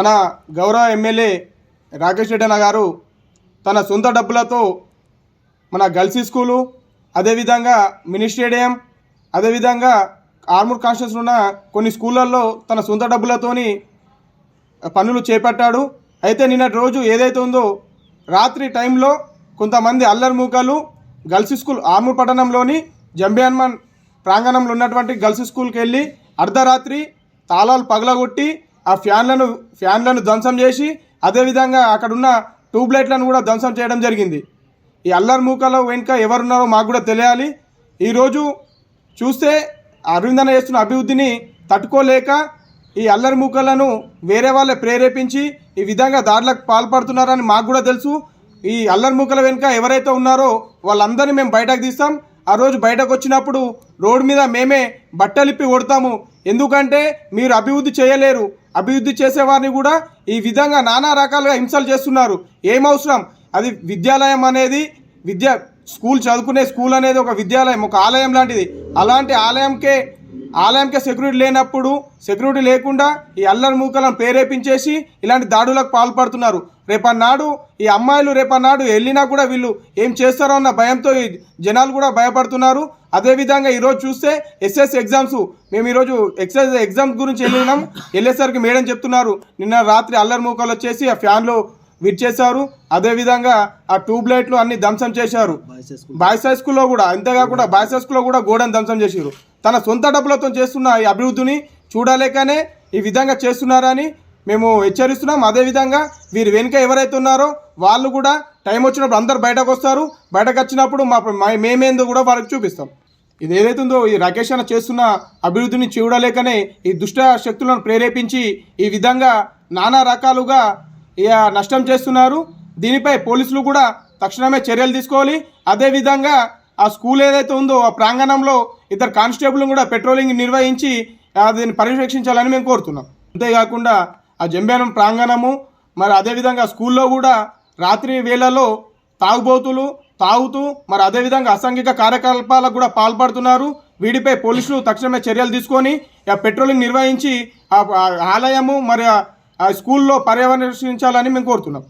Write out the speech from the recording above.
మన గౌరవ ఎమ్మెల్యే రాకేష్ రెడ్డి గారు తన సొంత డబ్బులతో మన గర్ల్స్ స్కూలు అదేవిధంగా మినీ స్టేడియం అదేవిధంగా ఆర్మూర్ కాన్షియస్ ఉన్న కొన్ని స్కూళ్ళల్లో తన సొంత డబ్బులతోని పనులు చేపట్టాడు. అయితే నిన్నటి రోజు ఏదైతే ఉందో రాత్రి టైంలో కొంతమంది అల్లరి మూకలు గర్ల్స్ స్కూల్ ఆర్మూర్ పట్టణంలోని జంబియాన్మన్ ప్రాంగణంలో ఉన్నటువంటి గర్ల్స్ స్కూల్కి వెళ్ళి అర్ధరాత్రి తాళాలు పగలగొట్టి ఆ ఫ్యాన్లను ఫ్యాన్లను ధ్వంసం చేసి అదేవిధంగా అక్కడున్న ట్యూబ్ లైట్లను కూడా ధ్వంసం చేయడం జరిగింది. ఈ అల్లరి మూకల వెనుక ఎవరున్నారో మాకు కూడా తెలియాలి. ఈరోజు చూస్తే అరవిందన చేస్తున్న అభివృద్ధిని తట్టుకోలేక ఈ అల్లరి మూకలను వేరే వాళ్ళే ప్రేరేపించి ఈ విధంగా దాడులకు పాల్పడుతున్నారని మాకు కూడా తెలుసు. ఈ అల్లరి మూకల వెనుక ఎవరైతే ఉన్నారో వాళ్ళందరినీ మేము బయటకు తీస్తాం. ఆ రోజు బయటకు వచ్చినప్పుడు రోడ్డు మీద మేమే బట్టలిప్పి కొడతాము. ఎందుకంటే మీరు అభివృద్ధి చేయలేరు. అభివృద్ధి చేసేవారిని కూడా ఈ విధంగా నానా రకాలుగా హింసలు చేస్తున్నారు. ఏం అవసరం? అది విద్యాలయం అనేది విద్య స్కూల్ చదువుకునే స్కూల్ అనేది ఒక విద్యాలయం ఒక ఆలయం లాంటిది. అలాంటి ఆలయంకే ఆలయంకే సెక్యూరిటీ లేనప్పుడు సెక్యూరిటీ లేకుండా ఈ అల్లరి మూకలను ప్రేరేపించేసి ఇలాంటి దాడులకు పాల్పడుతున్నారు. రేపన్నాడు ఈ అమ్మాయిలు రేపన్నాడు వెళ్ళినా కూడా వీళ్ళు ఏం చేస్తారో అన్న భయంతో ఈ జనాలు కూడా భయపడుతున్నారు. అదేవిధంగా ఈరోజు చూస్తే ఎస్ఎస్ ఎగ్జామ్స్ మేము ఈరోజు ఎక్సైజ్ ఎగ్జామ్స్ గురించి వెళ్ళినాం. వెళ్ళేసరికి మేడం చెప్తున్నారు నిన్న రాత్రి అల్లరి మూకలు వచ్చేసి ఆ ఫ్యాన్లో విడిచేశారు అదేవిధంగా ఆ ట్యూబ్ లైట్లు అన్ని ధ్వంసం చేశారు. బాయ్స్ హై స్కూల్లో కూడా అంతేకాకుండా బాయ్స్ హై స్కూల్లో కూడా గోడను ధ్వంసం చేశారు. తన సొంత డబ్బులతో చేస్తున్న ఈ అభివృద్ధిని చూడలేకనే ఈ విధంగా చేస్తున్నారని మేము హెచ్చరిస్తున్నాం. అదేవిధంగా వీరి వెనుక ఎవరైతే ఉన్నారో వాళ్ళు కూడా టైం వచ్చినప్పుడు అందరు బయటకు వస్తారు. బయటకు వచ్చినప్పుడు మా మేమేందో కూడా వాళ్ళకి చూపిస్తాం. ఇది ఏదైతే ఉందో ఈ రాకేష్ అన్న చేస్తున్న అభివృద్ధిని చూడలేకనే ఈ దుష్ట శక్తులను ప్రేరేపించి ఈ విధంగా నానా రకాలుగా ఇక నష్టం చేస్తున్నారు. దీనిపై పోలీసులు కూడా తక్షణమే చర్యలు తీసుకోవాలి. అదేవిధంగా ఆ స్కూల్ ఏదైతే ఉందో ఆ ప్రాంగణంలో ఇద్దరు కానిస్టేబుల్ కూడా పెట్రోలింగ్ నిర్వహించి దీన్ని పర్యవేక్షించాలని మేము కోరుతున్నాం. అంతేకాకుండా ఆ జంబేనం ప్రాంగణము మరి అదేవిధంగా స్కూల్లో కూడా రాత్రి వేళల్లో తాగుబోతులు తాగుతూ మరి అదేవిధంగా అసాంఘిక కార్యకలాపాలకు కూడా పాల్పడుతున్నారు. వీటిపై పోలీసులు తక్షణమే చర్యలు తీసుకొని ఆ పెట్రోలింగ్ నిర్వహించి ఆ ఆలయము మరి ఆ- ఆ స్కూల్లో పర్యవేక్షించాలని మేము కోరుతున్నాం.